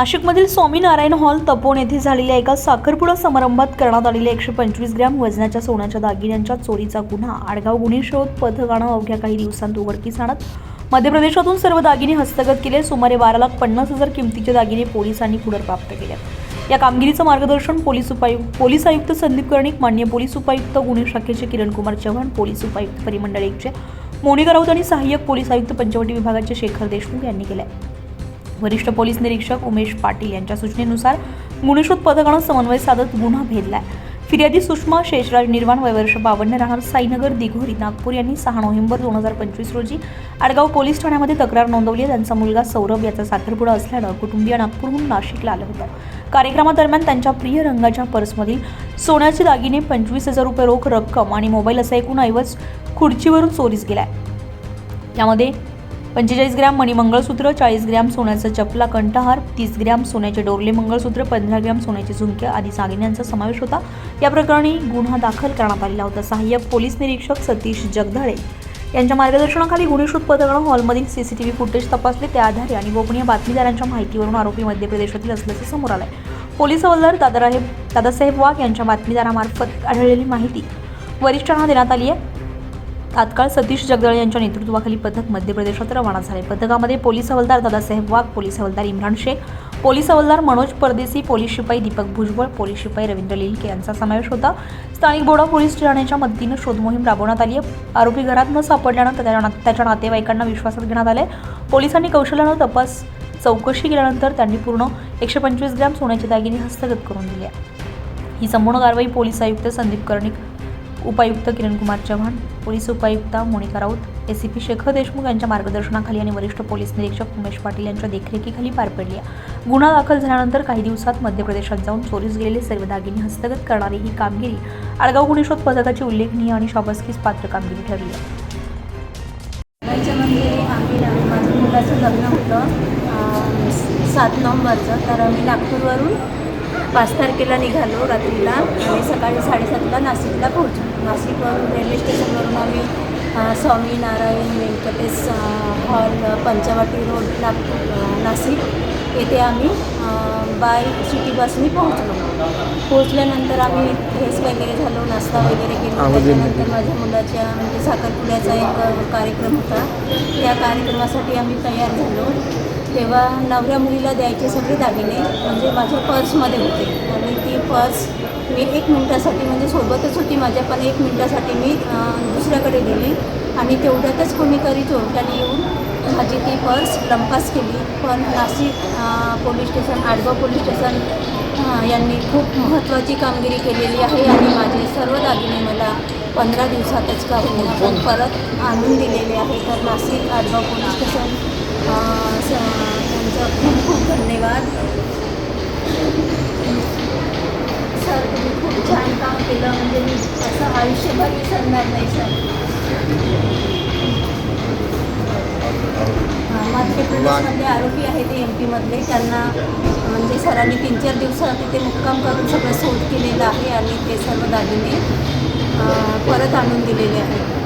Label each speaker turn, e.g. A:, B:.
A: नाशिकमधील स्वामीनारायण हॉल तपोन येथे झालेल्या एका साखरपुडा समारंभात करण्यात आलेल्या एकशे पंचवीस ग्रॅम वजनाच्या सोन्याच्या दागिन्यांच्या चोरीचा गुन्हा आडगाव गुन्हे शोध पथकानं अवघ्या काही दिवसांत उघडकीस आणत मध्य प्रदेशातून सर्व दागिने हस्तगत केले. सुमारे बारा लाख पन्नास हजार किमतीचे दागिने पोलिसांनी पुनर्प्राप्त केले. या कामगिरीचं मार्गदर्शन पोलीस उपायुक्त पोलीस आयुक्त संदीप कर्णिक मान्य पोलीस उपायुक्त गुन्हे शाखेचे किरण कुमार चव्हाण पोलीस उपायुक्त परिमंडळ एकचे मोनिका राऊत आणि सहाय्यक पोलीस आयुक्त पंचवटी विभागाचे शेखर देशमुख यांनी केलं. आहे वरिष्ठ पोलीस निरीक्षक उमेश पाटील यांच्या सूचनेनुसार गुणशोध पथकानं समन्वय साधत गुन्हा भेदलाय फिर्यादी सुषमा शेषराज निर्वाण वयवर्ष बावन्न राहणार साईनगर दिघोरी नागपूर यांनी सहा नोव्हेंबर दोन हजार पंचवीस रोजी आडगाव पोलीस ठाण्यामध्ये तक्रार नोंदवली आहे. त्यांचा मुलगा सौरभ याचा साखरपुडा असल्यानं कुटुंबीय नागपूरहून नाशिकला आलं होतं. कार्यक्रमादरम्यान त्यांच्या प्रिय रंगाच्या पर्समधील सोन्याचे दागिने पंचवीस हजार रुपये रोख रक्कम आणि मोबाईल असा एकूण ऐवज खुर्चीवरून चोरीस गेलाय. यामध्ये पंचेचाळीस ग्रॅम मणी मंगळसूत्र चाळीस ग्रॅम सोन्याचा चपला कंठहार तीस ग्रॅम सोन्याचे डोरले मंगळसूत्र पंधरा ग्रॅम सोन्याचे झुमके आदी दागिन्यांचा समावेश होता. या प्रकरणी गुन्हा दाखल करण्यात आलेला होता. सहाय्यक पोलीस निरीक्षक सतीश जगधळे यांच्या मार्गदर्शनाखाली गुन्हे शोध पथकानं हॉलमधील सीसीटीव्ही फुटेज तपासले. त्या आधारे आणि गोपनीय बातमीदारांच्या माहितीवरून आरोपी मध्य प्रदेशातील असल्याचे समोर आलंय. पोलीस हवालदार दादाराहेब दादासाहेब वाघ यांच्या बातमीदारामार्फत आढळलेली माहिती वरिष्ठांना देण्यात आली आहे. तात्काळ सतीश जगदळ यांच्या नेतृत्वाखाली पथक मध्य प्रदेशात रवाना झाले. पथकामध्ये पोलीस हवालदार दादासाहेब वाघ पोलीस हवालदार इम्रान शेख पोलीस हवालदार मनोज परदेसी पोलीस शिपाई दीपक भुजबळ पोलीस शिपाई रवींद्र लिलके यांचा समावेश होता. स्थानिक बोडा पोलीस ठाण्याच्या मदतीनं शोधमोहीम राबवण्यात आली आहे. आरोपी घरात न सापडल्यानं त्याच्या त्याच्या नातेवाईकांना विश्वासात घेण्यात आले पोलिसांनी कौशल्यानं तपास चौकशी केल्यानंतर त्यांनी पूर्ण एकशे पंचवीस ग्रॅम सोन्याचे दागिने हस्तगत करून दिले. ही संपूर्ण कारवाई पोलीस आयुक्त संदीप कर्णिक उपायुक्त किरण कुमार चव्हाण पोलीस उपायुक्ता मोनिका राऊत एसीपी शेखर देशमुख यांच्या मार्गदर्शनाखाली आणि वरिष्ठ पोलीस निरीक्षक उमेश पाटील यांच्या देखरेखीखाली पार पडली गुन्हा दाखल झाल्यानंतर काही दिवसात मध्य प्रदेशात जाऊन चोरीस गेलेले सर्व दागिने हस्तगत करणारी ही कामगिरी आडगाव गुन्हे शोध पथकाची उल्लेखनीय आणि शाबासकीस पात्र कामगिरी ठरली आहे.
B: आम्ही माझ्या मुलाचं लग्न होतं सात नोव्हेंबरचं. तर आम्ही नागपूरवरून पाच तारखेला निघालो रात्रीला. आणि सकाळी साडेसातला नाशिकला पोहोचलो. नाशिकवरून रेल्वे स्टेशनवरून आम्ही अं, स्वामीनारायण व्यंकटेश हॉल पंचवटी रोड नागपूर नाशिक येथे आम्ही बाय सिटी बसनी पोहोचलो. पोहोचल्यानंतर आम्ही फ्रेश वगैरे झालो नाश्ता वगैरे केला. त्याच्यानंतर माझ्या मुलाच्या म्हणजे साखरपुड्याचा एक कार्यक्रम होता. त्या कार्यक्रमासाठी आम्ही तयार झालो. तेव्हा नवऱ्या मुलीला द्यायचे सगळे दागिने म्हणजे माझ्या पर्समध्ये होते. आणि ती पर्स मी एक मिनटासाठी म्हणजे सोबतच होती माझ्या पण एक मिनटासाठी मी दुसऱ्याकडे दिली आणि तेवढ्यातच कोणीतरी चोरट्याने येऊन माझी ती पर्स लंपास केली. पण Nashik police station Adgaon police station यांनी खूप महत्त्वाची कामगिरी केलेली आहे. आणि माझे सर्व दागिने मला पंधरा दिवसातच का होईना पण परत आणून दिलेले आहे. तर नाशिक आडगाव पोलीस स्टेशन त्यांचा खूप खूप धन्यवाद. सर तुम्ही खूप छान काम केलं म्हणजे मी असं आयुष्यभर विसरणार नाही सर. हां, मध्य प्रदेशमधले आरोपी आहे ते एम पीमधले त्यांना म्हणजे सरांनी तीन चार दिवसात तिथे मुक्काम करून सगळं शोध केलेलं आहे आणि ते सर्व दागिने परत आणून दिलेले आहेत.